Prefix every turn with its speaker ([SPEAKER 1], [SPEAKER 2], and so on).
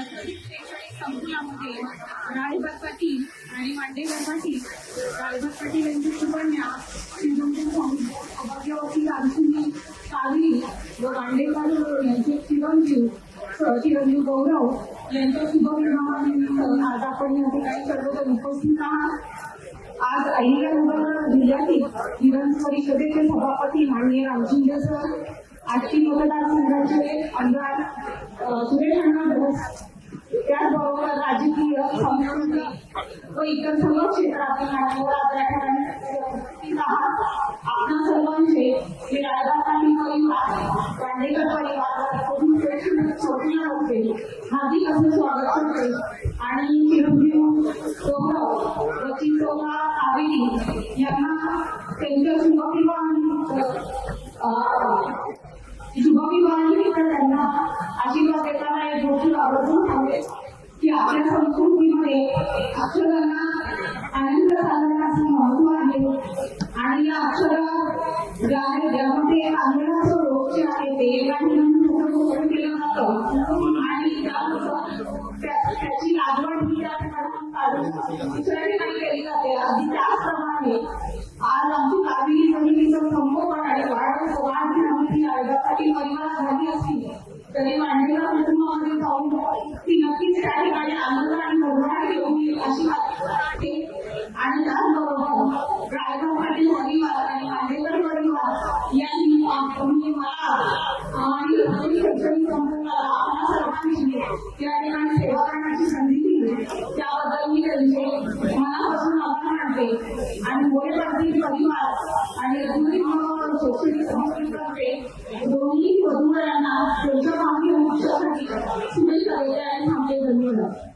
[SPEAKER 1] संकुलामध्ये राळीबाग पाटील आणि मांडेकर पाटील राळीबाग पाटील यांची सुकन्या श्रीमंत सौभाग्यवती रामसिंगी कावेरी व मांडेकर यांचे चिरंजीव चिरंजीव गौरव यांच्या शुभविवाहानिमित्त आज आपण या ठिकाणी सर्वजण उपस्थित आहात. आज अहिल्यानगर जिल्ह्यातील विधान परिषदेचे सभापती माननीय रामशिंदे सर आजची मतदारसंघाचे आमदार सुरेश अण्णा व इतर सर्व क्षेत्रातील मान्यवर आज आपणा सर्वांचे राजकारणी परिवार दांडेकर परिवार शैक्षणिक होते. हार्दिक असं स्वागत करते. आणि चिरंजीव गौरव व कावेरी यांना त्यांच्या शुभविवाहानिमित्त अ, शुभविवाहानिमित्त त्यांना आशीर्वाद देताना एक गोष्ट आवडून सांगेल की आपल्या संस्कृतीमध्ये अक्षरांना आनंद साधण्याचं महत्त्व आहे. आणि या अक्षरा ज्या ज्यामध्ये आनंदाचं रोग जे आहे ते एका ठिकाणी केलं जातं. आणि त्याची लागवड ही त्या ठिकाणी दुसऱ्या ठिकाणी केली जाते. अगदी त्याचप्रमाणे आज आमची कावेरी जमिनीचं संगोपन आणि वाढ वाढ आयोगासाठी झाली असली तरी मांडलेल्या कुटुंबामध्ये जाऊन त्या ठिकाणी आनंद आणि भरभराट घेऊन येईल अशी वाटते आणि त्याचबरोबर रायगाव पाटील परिवार आणि मांडेकर परिवार यांनी तुम्ही मला आणि शैक्षणिक संकुलाला आपल्या सर्वांनी या ठिकाणी सेवा करण्याची संधी दिली. त्याबद्दल मी त्यांचे मनापासून आभार मानते. आणि मोरे पाटील परिवार आणि रत्नागिरी महानगर शैक्षणिक संस्थेतर्फे दोन्ही वधूवरांना त्यांच्या मागणी होण्यासाठी Ну, да.